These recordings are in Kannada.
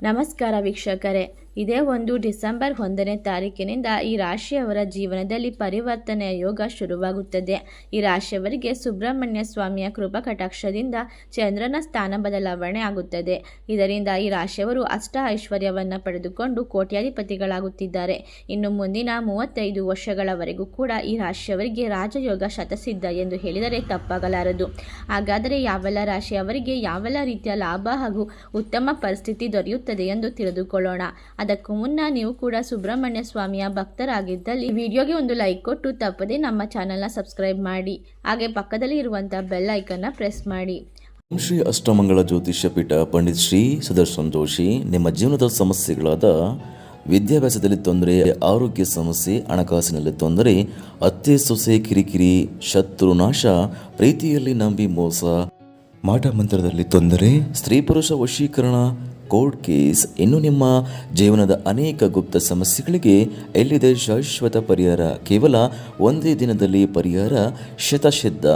ನಮಸ್ಕಾರ ವೀಕ್ಷಕರೇ. ಇದೇ ಒಂದು ಡಿಸೆಂಬರ್ ಒಂದನೇ ತಾರೀಕಿನಿಂದ ಈ ರಾಶಿಯವರ ಜೀವನದಲ್ಲಿ ಪರಿವರ್ತನೆಯ ಯೋಗ ಶುರುವಾಗುತ್ತದೆ. ಈ ರಾಶಿಯವರಿಗೆ ಸುಬ್ರಹ್ಮಣ್ಯ ಸ್ವಾಮಿಯ ಕೃಪಾ ಕಟಾಕ್ಷದಿಂದ ಚಂದ್ರನ ಸ್ಥಾನ ಬದಲಾವಣೆ ಆಗುತ್ತದೆ. ಇದರಿಂದ ಈ ರಾಶಿಯವರು ಅಷ್ಟ ಐಶ್ವರ್ಯವನ್ನು ಪಡೆದುಕೊಂಡು ಕೋಟ್ಯಾಧಿಪತಿಗಳಾಗುತ್ತಿದ್ದಾರೆ. ಇನ್ನು ಮುಂದಿನ ಮೂವತ್ತೈದು ವರ್ಷಗಳವರೆಗೂ ಕೂಡ ಈ ರಾಶಿಯವರಿಗೆ ರಾಜಯೋಗ ಶತಸಿದ್ಧ ಎಂದು ಹೇಳಿದರೆ ತಪ್ಪಾಗಲಾರದು. ಹಾಗಾದರೆ ಯಾವೆಲ್ಲ ರಾಶಿಯವರಿಗೆ ಯಾವೆಲ್ಲ ರೀತಿಯ ಲಾಭ ಹಾಗೂ ಉತ್ತಮ ಪರಿಸ್ಥಿತಿ ದೊರೆಯುತ್ತದೆ ಎಂದು ತಿಳಿದುಕೊಳ್ಳೋಣ. ಅದಕ್ಕೂ ಮುನ್ನ ನೀವು ಕೂಡ ಸುಬ್ರಹ್ಮಣ್ಯ ಸ್ವಾಮಿಯ ಭಕ್ತರಾಗಿದ್ದಲ್ಲಿ ವಿಡಿಯೋಗೆ ಒಂದು ಲೈಕ್ ಕೊಟ್ಟು ತಪ್ಪದೆ ನಮ್ಮ ಚಾನಲ್ನ ಸಬ್ಸ್ಕ್ರೈಬ್ ಮಾಡಿ. ಹಾಗೆ ಪಕ್ಕದಲ್ಲಿ ಇರುವಂಥ ಬೆಲ್ ಐಕನ್ನ ಪ್ರೆಸ್ ಮಾಡಿ. ಶ್ರೀ ಅಷ್ಟಮಂಗಳ ಜ್ಯೋತಿಷ್ಯ ಪೀಠ ಪಂಡಿತ್ ಶ್ರೀ ಸುದರ್ಶನ್ ಜೋಶಿ, ನಿಮ್ಮ ಜೀವನದ ಸಮಸ್ಯೆಗಳಾದ ವಿದ್ಯಾಭ್ಯಾಸದಲ್ಲಿ ತೊಂದರೆ, ಆರೋಗ್ಯ ಸಮಸ್ಯೆ, ಹಣಕಾಸಿನಲ್ಲಿ ತೊಂದರೆ, ಅತ್ತೆ, ಸೊಸೆ, ಕಿರಿಕಿರಿ, ಶತ್ರು ನಾಶ, ಪ್ರೀತಿಯಲ್ಲಿ ನಂಬಿ ಮೋಸ, ಮಾಟ ಮಂತ್ರದಲ್ಲಿ ತೊಂದರೆ, ಸ್ತ್ರೀ ಪುರುಷ ವಶೀಕರಣ ಕೋರ್ಟ್ ಕೇಸ್. ಇನ್ನು ನಿಮ್ಮ ಜೀವನದ ಅನೇಕ ಗುಪ್ತ ಸಮಸ್ಯೆಗಳಿಗೆ ಎಲ್ಲಿದೆ ಶಾಶ್ವತ ಪರಿಹಾರ? ಕೇವಲ ಒಂದೇ ದಿನದಲ್ಲಿ ಪರಿಹಾರ? ಶತಸಿದ್ಧ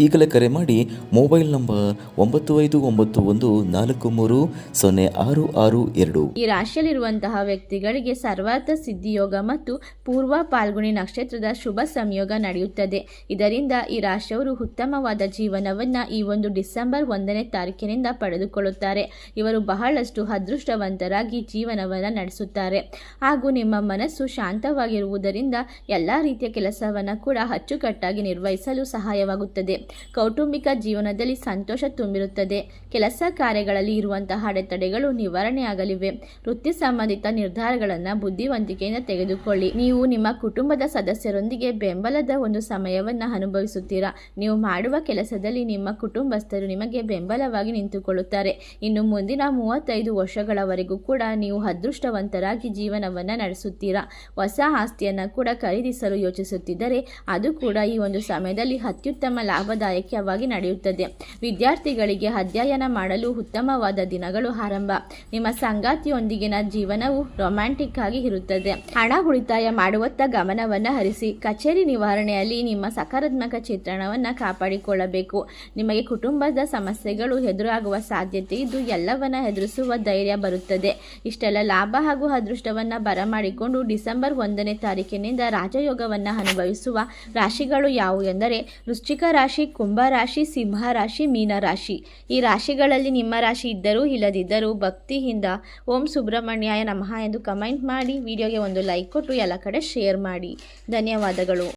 ಈಗಲೇ ಕರೆ ಮಾಡಿ ಮೊಬೈಲ್ ನಂಬರ್ ಒಂಬತ್ತು ಐದು ಒಂಬತ್ತು ಒಂದು ನಾಲ್ಕು ಮೂರು ಸೊನ್ನೆ ಆರು ಆರು ಎರಡು. ಈ ರಾಶಿಯಲ್ಲಿರುವಂತಹ ವ್ಯಕ್ತಿಗಳಿಗೆ ಸರ್ವಾರ್ಥ ಸಿದ್ಧಿಯೋಗ ಮತ್ತು ಪೂರ್ವ ಪಾಲ್ಗುಣಿ ನಕ್ಷತ್ರದ ಶುಭ ಸಂಯೋಗ ನಡೆಯುತ್ತದೆ. ಇದರಿಂದ ಈ ರಾಶಿಯವರು ಉತ್ತಮವಾದ ಜೀವನವನ್ನ ಈ ಒಂದು ಡಿಸೆಂಬರ್ ಒಂದನೇ ತಾರೀಕಿನಿಂದ ಪಡೆದುಕೊಳ್ಳುತ್ತಾರೆ. ಇವರು ಬಹಳಷ್ಟು ಅದೃಷ್ಟವಂತರಾಗಿ ಜೀವನವನ್ನು ನಡೆಸುತ್ತಾರೆ. ಹಾಗೂ ನಿಮ್ಮ ಮನಸ್ಸು ಶಾಂತವಾಗಿರುವುದರಿಂದ ಎಲ್ಲ ರೀತಿಯ ಕೆಲಸವನ್ನು ಕೂಡ ಅಚ್ಚುಕಟ್ಟಾಗಿ ನಿರ್ವಹಿಸಲು ಸಹಾಯವಾಗುತ್ತದೆ. ಕೌಟುಂಬಿಕ ಜೀವನದಲ್ಲಿ ಸಂತೋಷ ತುಂಬಿರುತ್ತದೆ. ಕೆಲಸ ಕಾರ್ಯಗಳಲ್ಲಿ ಇರುವಂತಹ ಅಡೆತಡೆಗಳು ನಿವಾರಣೆಯಾಗಲಿವೆ. ವೃತ್ತಿ ಸಂಬಂಧಿತ ನಿರ್ಧಾರಗಳನ್ನು ಬುದ್ಧಿವಂತಿಕೆಯಿಂದ ತೆಗೆದುಕೊಳ್ಳಿ. ನೀವು ನಿಮ್ಮ ಕುಟುಂಬದ ಸದಸ್ಯರೊಂದಿಗೆ ಬೆಂಬಲದ ಒಂದು ಸಮಯವನ್ನು ಅನುಭವಿಸುತ್ತೀರಾ? ನೀವು ಮಾಡುವ ಕೆಲಸದಲ್ಲಿ ನಿಮ್ಮ ಕುಟುಂಬಸ್ಥರು ನಿಮಗೆ ಬೆಂಬಲವಾಗಿ ನಿಂತುಕೊಳ್ಳುತ್ತಾರೆ. ಇನ್ನು ಮುಂದಿನ ಮೂವತ್ತೈದು ವರ್ಷಗಳವರೆಗೂ ಕೂಡ ನೀವು ಅದೃಷ್ಟವಂತರಾಗಿ ಜೀವನವನ್ನು ನಡೆಸುತ್ತೀರಾ? ಹೊಸ ಆಸ್ತಿಯನ್ನು ಕೂಡ ಖರೀದಿಸಲು ಯೋಚಿಸುತ್ತಿದ್ದರೆ ಅದು ಕೂಡ ಈ ಒಂದು ಸಮಯದಲ್ಲಿ ಅತ್ಯುತ್ತಮ ಲಾಭದಾಯಕವಾಗಿ ನಡೆಯುತ್ತದೆ. ವಿದ್ಯಾರ್ಥಿಗಳಿಗೆ ಅಧ್ಯಯನ ಮಾಡಲು ಉತ್ತಮವಾದ ದಿನಗಳು ಆರಂಭ. ನಿಮ್ಮ ಸಂಗಾತಿಯೊಂದಿಗಿನ ಜೀವನವು ರೊಮ್ಯಾಂಟಿಕ್ ಆಗಿ ಇರುತ್ತದೆ. ಹಣ ಉಳಿತಾಯ ಮಾಡುವತ್ತ ಗಮನವನ್ನು ಹರಿಸಿ. ಕಚೇರಿ ನಿವಾರಣೆಯಲ್ಲಿ ನಿಮ್ಮ ಸಕಾರಾತ್ಮಕ ಚಿತ್ರಣವನ್ನು ಕಾಪಾಡಿಕೊಳ್ಳಬೇಕು. ನಿಮಗೆ ಕುಟುಂಬದ ಸಮಸ್ಯೆಗಳು ಎದುರಾಗುವ ಸಾಧ್ಯತೆ ಇದ್ದು ಎಲ್ಲವನ್ನ ಎದುರಿಸುವ ಧೈರ್ಯ ಬರುತ್ತದೆ. ಇಷ್ಟೆಲ್ಲ ಲಾಭ ಹಾಗೂ ಅದೃಷ್ಟವನ್ನು ಬರಮಾಡಿಕೊಂಡು ಡಿಸೆಂಬರ್ ಒಂದನೇ ತಾರೀಕಿನಿಂದ ರಾಜಯೋಗವನ್ನು ಅನುಭವಿಸುವ ರಾಶಿಗಳು ಯಾವುವು ಎಂದರೆ ವೃಶ್ಚಿಕ ರಾಶಿ, ಕುಂಭ ರಾಶಿ, ಸಿಂಹ ರಾಶಿ, ಮೀನ ರಾಶಿ. ಈ ರಾಶಿಗಳಲ್ಲಿ ನಿಮ್ಮ ರಾಶಿ ಇದ್ದರೂ ಇಲ್ಲದಿದ್ದರೂ ಭಕ್ತಿಯಿಂದ ಓಂ ಸುಬ್ರಹ್ಮಣ್ಯಾಯ ನಮಃ ಎಂದು ಕಮೆಂಟ್ ಮಾಡಿ, ವಿಡಿಯೋಗೆ ಒಂದು ಲೈಕ್ ಕೊಟ್ಟು ಎಲ್ಲ ಕಡೆ ಶೇರ್ ಮಾಡಿ. ಧನ್ಯವಾದಗಳು.